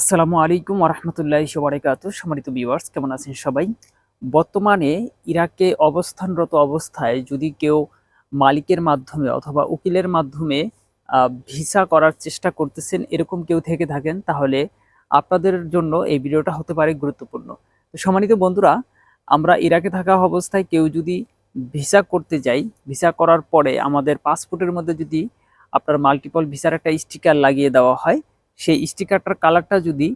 আসসালামু আলাইকুম ওরহমতুল্লাহ সবারিকাত সম্মানিত ভিউয়ার্স কেমন আছেন সবাই? বর্তমানে ইরাকে অবস্থানরত অবস্থায় যদি কেউ মালিকের মাধ্যমে অথবা উকিলের মাধ্যমে ভিসা করার চেষ্টা করতেছেন, এরকম কেউ থেকে থাকেন, তাহলে আপনাদের জন্য এই ভিডিওটা হতে পারে গুরুত্বপূর্ণ। তো সম্মানিত বন্ধুরা, আমরা ইরাকে থাকা অবস্থায় কেউ যদি ভিসা করতে যাই, ভিসা করার পরে আমাদের পাসপোর্টের মধ্যে যদি আপনার মাল্টিপল ভিসার একটা স্টিকার লাগিয়ে দেওয়া হয় সেই স্টিকারটার কালারটা যদি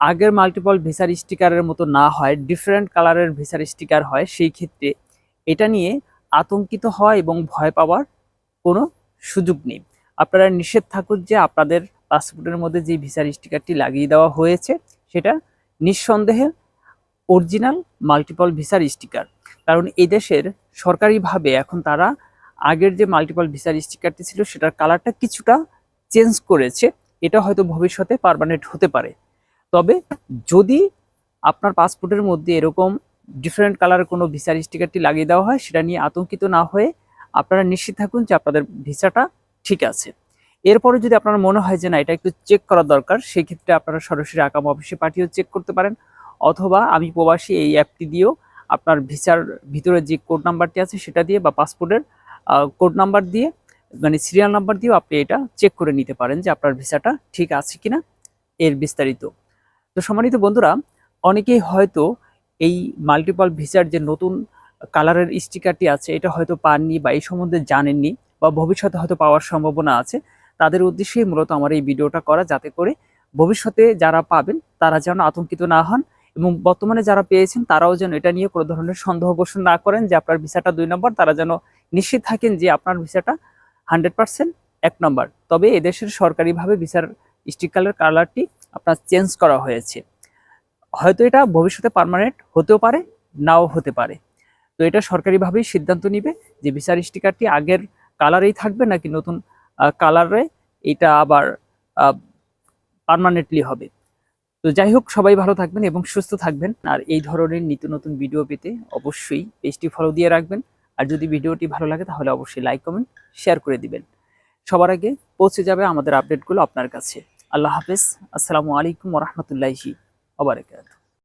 আগের মাল্টিপল ভিসার স্টিকারের মতো না হয় ডিফারেন্ট কালারের ভিসার স্টিকার হয়, সেই ক্ষেত্রে এটা নিয়ে আতঙ্কিত হওয়া এবং ভয় পাওয়ার কোনো সুযোগ নেই। আপনারা নিষেধ থাকুন যে আপনাদের পাসপোর্টের মধ্যে যে ভিসার স্টিকারটি লাগিয়ে দেওয়া হয়েছে, সেটা নিঃসন্দেহে অরিজিনাল মাল্টিপল ভিসার স্টিকার। কারণ এই দেশের সরকারিভাবে এখন তারা আগের যে মাল্টিপল ভিসার স্টিকারটি ছিল, সেটার কালারটা কিছুটা চেঞ্জ করেছে। এটা হয়তো ভবিষ্যতে পারমানেন্ট হতে পারে। তবে যদি আপনার পাসপোর্টের মধ্যে এরকম ডিফারেন্ট কালারের কোনো ভিসার স্টিকারটি লাগিয়ে দেওয়া হয়, সেটা নিয়ে আতঙ্কিত না হয়ে আপনারা নিশ্চিত থাকুন যে আপনাদের ভিসাটা ঠিক আছে। এরপরে যদি আপনার মনে হয় যে না, এটা একটু চেক করা দরকার সেই ক্ষেত্রে আপনারা সরাসরি আকাম অফিসে পাঠিয়েও চেক করতে পারেন। অথবা আমি প্রবাসী, এই অ্যাপটি দিয়েও আপনার ভিসার ভিতরে যে কোড নাম্বারটি আছে, সেটা দিয়ে বা পাসপোর্টের কোড নাম্বার দিয়ে মানে সিরিয়াল নাম্বার দিয়েও আপনি এটা চেক করে নিতে পারেন যে আপনার ভিসাটা ঠিক আছে কিনা এর বিস্তারিত। তো সম্মানিত বন্ধুরা, অনেকেই হয়তো এই মাল্টিপল ভিসার যে নতুন কালারের স্টিকারটি আছে, এটা হয়তো পাননি বা এই সম্বন্ধে জানেননি বা ভবিষ্যতে হয়তো পাওয়ার সম্ভাবনা আছে, তাদের উদ্দেশ্যেই মূলত আমার এই ভিডিওটা করা যাতে করে ভবিষ্যতে যারা পাবেন, তারা যেন আতঙ্কিত না হন এবং বর্তমানে যারা পেয়েছেন, তারাও যেন এটা নিয়ে কোনো ধরনের সন্দেহ পোষণ না করেন যে আপনার ভিসাটা দুই নম্বর, তারা যেন নিশ্চিত থাকেন যে আপনার ভিসাটা হান্ড্রেড পার্সেন্ট এক নম্বর। তবে এদেশের সরকারিভাবে ভিসার স্টিকারের কালারটি আপনার চেঞ্জ করা হয়েছে। হয়তো এটা ভবিষ্যতে পার্মানেন্ট হতেও পারে, নাও হতে পারে। তো এটা সরকারিভাবেই সিদ্ধান্ত নিবে যে ভিসার স্টিকারটি আগের কালারেই থাকবে নাকি নতুন কালারে এটা আবার পার্মানেন্টলি হবে। তো যাই হোক, সবাই ভালো থাকবেন এবং সুস্থ থাকবেন। আর এই ধরনের নিত্য নতুন ভিডিও পেতে অবশ্যই পেজটি ফলো দিয়ে রাখবেন। আর যদি ভিডিওটি ভালো লাগে তাহলে অবশ্যই লাইক কমেন্ট শেয়ার করে দিবেন। সবার আগে পৌঁছে যাবে আমাদের আপডেটগুলো আপনার কাছে। আল্লাহ হাফেজ। আসসালামু আলাইকুম ওরহমতুল্লাহি আবরাকাত